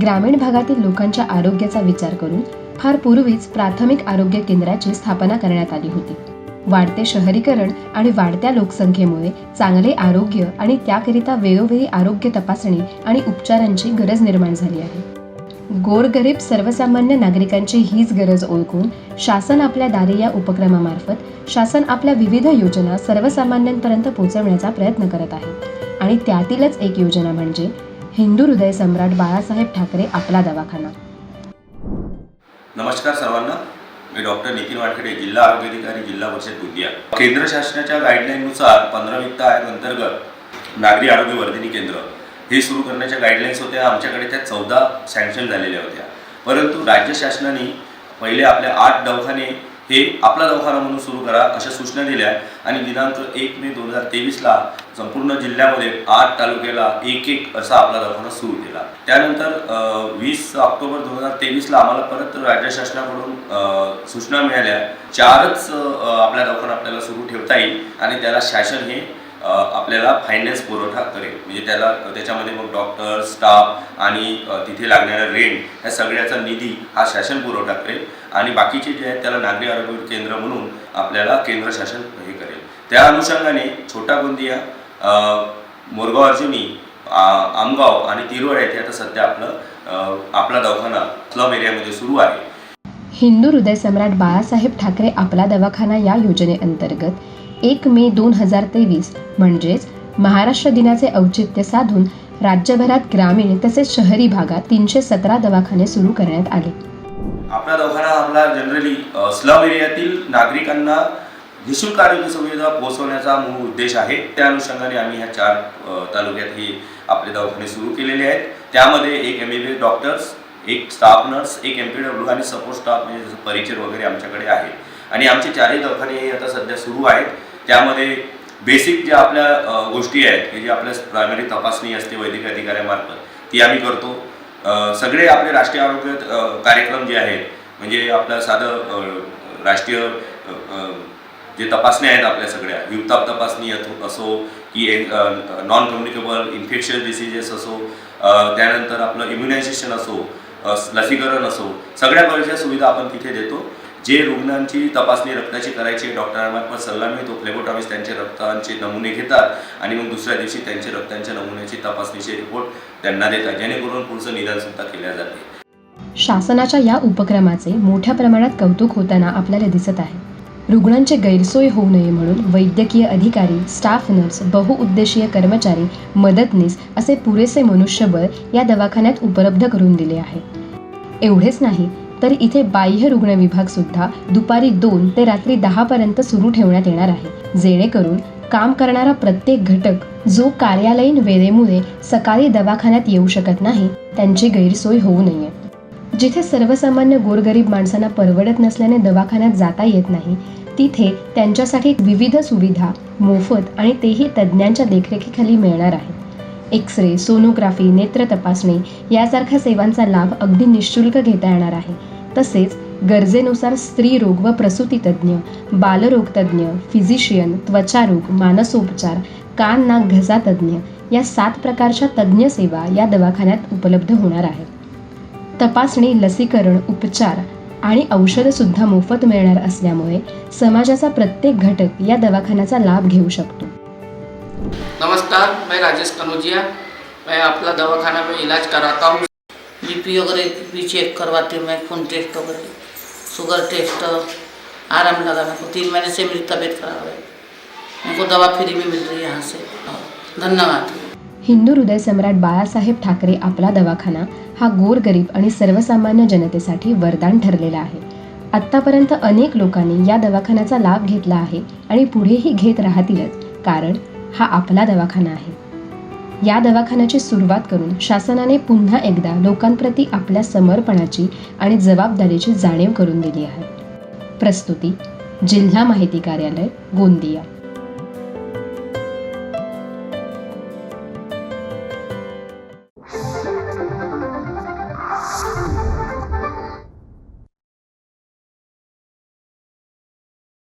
ग्रामीण भागातील लोकांच्या आरोग्याचा विचार करून फार पूर्वीच प्राथमिक आरोग्य केंद्राची स्थापना करण्यात आली होती. वाढते शहरीकरण आणि वाढत्या लोकसंख्येमुळे चांगले आरोग्य आणि त्याकरिता वेळोवेळी आरोग्य तपासणी आणि उपचारांची गरज निर्माण झाली आहे. गोरगरीब सर्वसामान्य नागरिकांची हीच गरज ओळखून शासन आपल्या दारी या उपक्रमामार्फत शासन आपल्या विविध योजना सर्वसामान्यांपर्यंत पोहोचवण्याचा प्रयत्न करत आहे. आणि त्यातीलच एक योजना म्हणजे हिंदू हृदय सम्राट बाळासाहेब ठाकरे आपला दवाखाना. नमस्कार सर्वांना. मी डॉक्टर नितीन वानखेडे जिल्हा आरोग्य अधिकारी जिल्हा परिषद गोंदिया. केंद्र शासनाच्या गाईडलाईननुसार पंधरा वित्त आयोग अंतर्गत नागरी आरोग्य वर्धिनी केंद्र. हे सुरू करण्याच्या गाईडलाईन्स होत्या. आमच्याकडे त्या चौदा सँक्शन झालेल्या होत्या. परंतु राज्य शासनाने पहिले आपल्या आठ दवाखाने हे आपला दवाखाना म्हणून सुरू करा अशा सूचना दिल्या आणि दिनांक एक मे दोन हजार तेवीसला संपूर्ण जिल्ह्यामध्ये आठ तालुक्याला एक एक असा आपला दवाखाना सुरू केला. त्यानंतर वीस ऑक्टोबर दोन हजार तेवीसला आम्हाला परत राज्य शासनाकडून सूचना मिळाल्या. चारच आपला आपल्या दवाखाना आपल्याला सुरू ठेवता येईल आणि त्याला शासन हे आपल्याला फायनान्स पुरवठा करेल. म्हणजे त्याला त्याच्यामध्ये मग डॉक्टर स्टाफ आणि तिथे लागणारा रेंट ह्या सगळ्याचा निधी हा शासन पुरवठा करेल. आणि बाकीचे जे आहेत त्याला नागरी आरोग्य केंद्र म्हणून आपल्याला केंद्र शासन हे करेल. त्या अनुषंगाने छोटा गोंदिया मोरगाव अर्जुनी आमगाव आणि तिरुवाड येथे आता सध्या आपलं आपला दवाखाना स्लम एरियामध्ये सुरू आहे. हिंदू हृदय सम्राट बाळासाहेब ठाकरे आपला दवाखाना या योजनेअंतर्गत एक मे दोन हजार तेवीस. म्हणजेच महाराष्ट्र दिनाचे औचित्य साधून राज्यभरात ग्रामीण तसेच शहरी भागात तीनशे सतरा दवाखाने सुरू करण्यात आले. आपला दवाखाना आपला जनरली स्लम एरियातील नागरिकांना निशुल्क आरोग्य सुविधा पोहोचवण्याचा मूळ उद्देश आहे. त्या अनुषंगाने आम्ही ह्या चार तालुक्यात हे आपले दवाखाने सुरू केलेले आहेत. त्यामध्ये एक एम बी डॉक्टर्स एक स्टाफ नर्स एक एम पी डब्ल्यू आणि सपोर्ट स्टाफ म्हणजे जसं परिचर वगैरे आमच्याकडे आहे. आणि आमचे चारही दवाखाने हे आता सध्या सुरू आहेत. त्यामध्ये बेसिक ज्या आपल्या गोष्टी आहेत की जे आपल्या प्रायमरी तपासणी असते वैद्यकीय अधिकाऱ्यामार्फत ती आम्ही करतो. सगळे आपले राष्ट्रीय आरोग्य कार्यक्रम जे आहेत म्हणजे आपलं साधं राष्ट्रीय जे तपासण्या आहेत आपल्या सगळ्या हिवताप तपासणी असो की नॉन कम्युनिकेबल इन्फेक्शियस डिसिजेस असो त्यानंतर आपलं इम्युनायझेशन असो लसीकरण असो सगळ्या प्रकारच्या सुविधा आपण तिथे देतो. जे रुग्णांची तपासणी रक्ताची करायची डॉक्टरांमार्फत सल्ला मिळतो फ्लेबोटॉमिस्ट त्यांचे रक्तांचे नमुने घेतात आणि मग दुसऱ्या दिवशी त्यांचे रक्तांच्या नमुन्याची तपासणीचे रिपोर्ट त्यांना देतात जेणेकरून पुढचं निदानसुद्धा केल्या जाते. शासनाच्या या उपक्रमाचे मोठ्या प्रमाणात कौतुक होताना आपल्याला दिसत आहे. रुग्णांचे गैरसोय होऊ नये म्हणून वैद्यकीय अधिकारी स्टाफ नर्स बहुउद्देशीय कर्मचारी मदतनीस असे पुरेसे मनुष्यबळ या दवाखान्यात उपलब्ध करून दिले आहे. एवढेच नाही तर इथे बाह्य रुग्ण विभाग सुद्धा दुपारी दोन ते रात्री दहा पर्यंत सुरू ठेवण्यात येणार आहे. जेणेकरून काम करणारा प्रत्येक घटक जो कार्यालयीन वेळेमुळे सकाळी दवाखान्यात येऊ शकत नाही त्यांची गैरसोय होऊ नये. जिथे सर्वसामान्य गोरगरीब माणसांना परवडत नसल्याने दवाखान्यात जाता येत नाही तिथे त्यांच्यासाठी विविध सुविधा मोफत आणि तेही तज्ज्ञांच्या देखरेखीखाली मिळणार आहे. एक्स रे सोनोग्राफी नेत्र तपासणी यासारख्या सेवांचा लाभ अगदी निशुल्क घेता येणार आहे. तसेच गरजेनुसार स्त्री रोग व प्रसूती तज्ज्ञ फिजिशियन त्वचारोग मानसोपचार कान नाक घसा तज्ज्ञ या सात प्रकारच्या तज्ज्ञ सेवा या दवाखान्यात उपलब्ध होणार आहेत तपासणी लसीकरण उपचार आणि औषधंसुद्धा मोफत मिळणार असल्यामुळे समाजाचा प्रत्येक घटक या दवाखान्याचा लाभ घेऊ शकतो. नमस्कार मैं राजेश कनौजिया मैं आपका दवाखाना में इलाज कराता हूँ। बीपी वगैरह भी चेक करवाती हूँ मैं खून टेस्ट वगैरह शुगर टेस्ट आराम लगा मेरे को तीन महीने से मेरी तबीयत खराब है। मेरे को दवा फ्री में मिल रही है यहाँ से। धन्यवाद। हिंदू हृदय सम्राट बाळासाहेब ठाकरे आपला दवाखाना हा गोरगरीब आणि सर्वसामान्य जनतेसाठी वरदान ठरलेला आहे. आत्तापर्यंत अनेक लोकांनी या दवाखान्याचा लाभ घेतला आहे आणि पुढेही घेत राहतीलच. कारण हा आपला दवाखाना आहे. या दवाखान्याची सुरुवात करून शासनाने पुन्हा एकदा लोकांप्रती आपल्या समर्पणाची आणि जबाबदारीची जाणीव करून दिली आहे. प्रस्तुती जिल्हा माहिती कार्यालय गोंदिया.